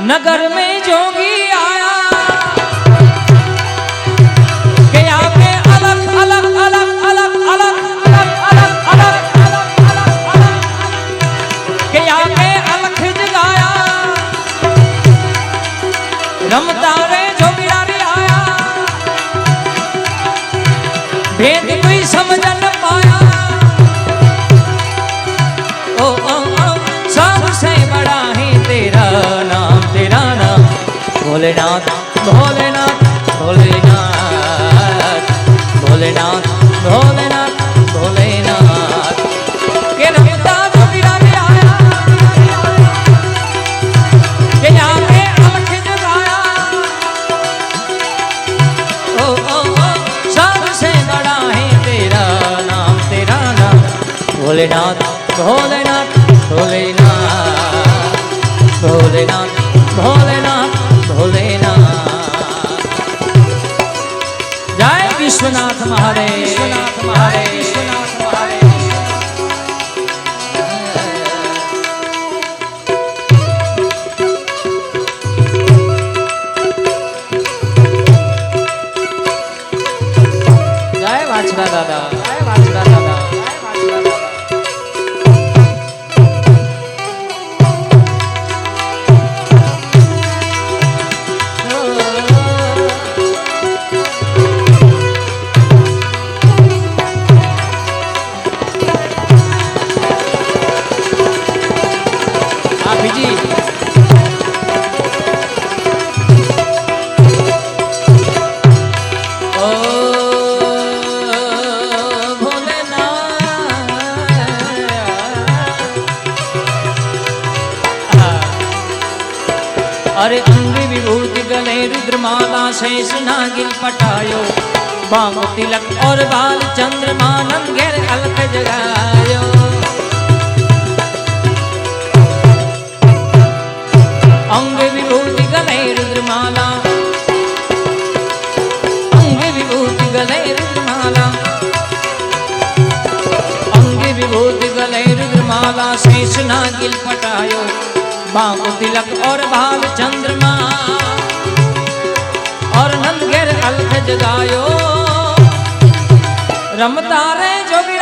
नगर में जोगी आया। के अलग अलग अलग अलग अलग अलग अलग अलग अलग। अलग के अलख जगाया। रमता रे जोगिया रे आया। भेद कोई समझ भोलेनाथ भोलेनाथ भोलेनाथ भोलेनाथ भोलेनाथ भोलेनाथ। के रमता जोगिया रे आया। के आके अलख जगाया ओ ओ ओ सबसे बड़ा है तेरा नाम तेरा नाम। भोलेनाथ भोलेनाथ भोलेनाथ भोलेनाथ। વિશ્વનાથ મહાદેવ. વિશ્વનાથ મહાદેવ. વિશ્વનાથ મહાદેવ જય વાછડા દાદા. જય વાછડા अरे अंग विभूति गले रुद्रमाला शेष नागिल पटायो। बाम तिलक और बाल चंद्रमा नंगेर अलक जगायो। अंग विभूति गले रुद्रमाला। अंग विभूति गले रुद्रमाला। अंग विभूति गले रुद्रमाला शेष नागिल पटायो। बाम तिलक और भाल चंद्रमा। और नंद घेर अलख जगायो। रमता रे जोगिया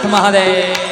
સોમનાથ મહાદેવ.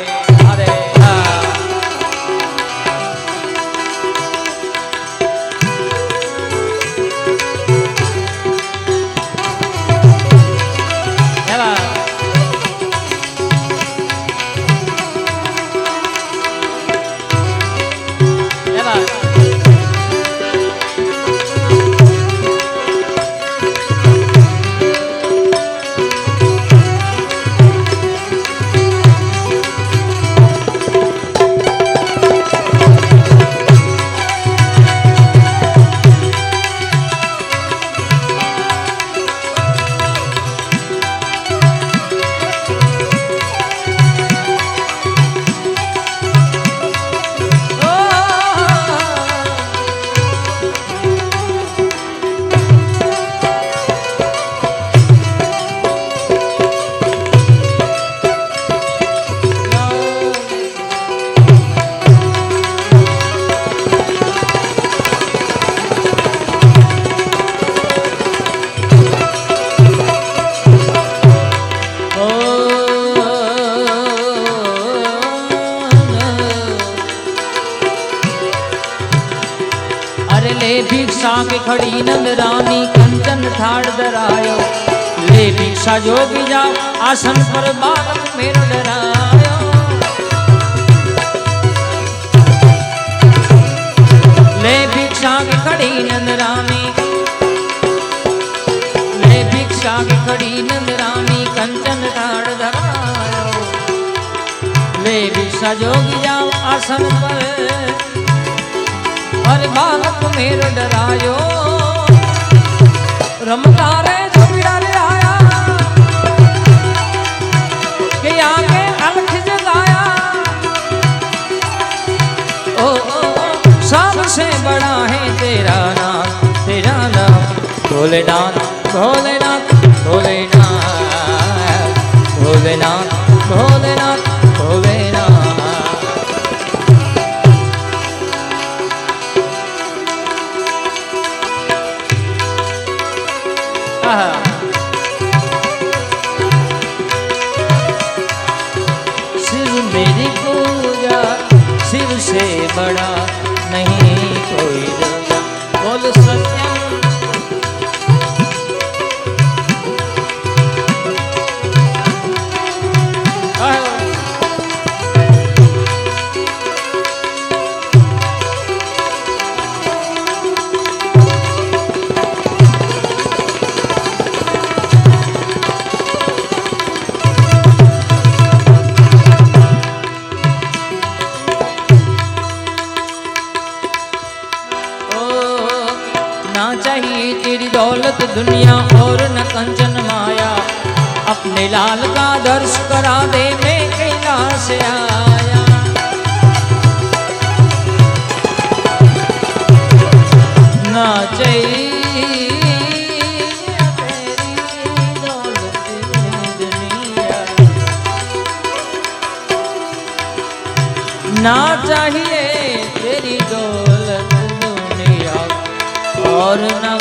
લે ભિક્ષા કે ખડી નંદરાની કંચન થાળ ધરાયો. લે ભિક્ષા જોગી જાઓ, આસન પર બાળક મેર ડરાયો. લે ભિક્ષા કે ખડી નંદરાની, લે ભિક્ષા કે ખડી નંદરાની કંચન થાળ ધરાયો. લે ભિક્ષા જોગી જાઓ, આસન પર अरे बालक मेरो डरायो। रमकारे बड़ा है तेरा नाम तेरा नाम। भोलेनाथ भोलेनाथ शिव मेरी पूजा शिव से बड़ा अपने लाल का दर्श करा दे मैं कैलाश आया। ना चाहिए ना चाहिए तेरी दौलत, दुनिया और न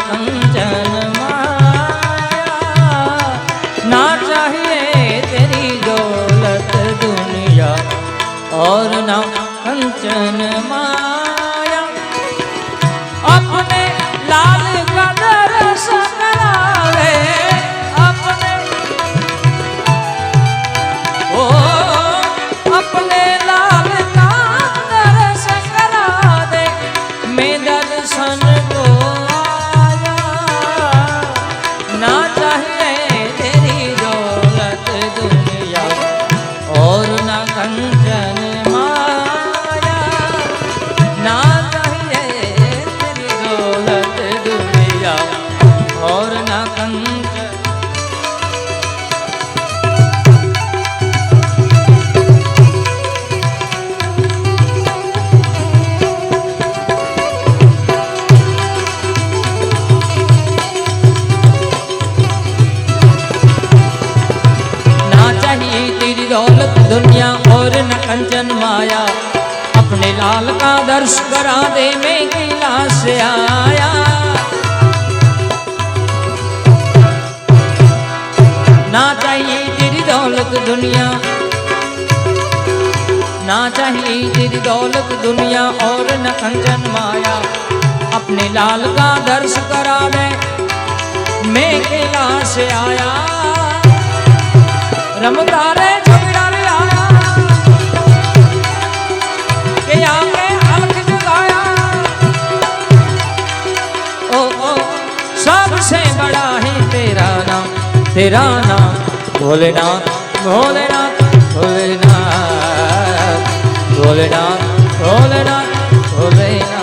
दर्श करा दे मैं कैलाश आया। ना चाहिए तेरी दौलत दुनिया, ना चाहिए तेरी दौलत दुनिया और न कंचन माया। अपने लाल का दर्श करा दे मैं कैलाश आया। रमता रे झगड़ा तेरा नाम भोलेनाथ भोलेनाथ भोलेनाथ भोलेनाथ भोलेनाथ भोलेनाथ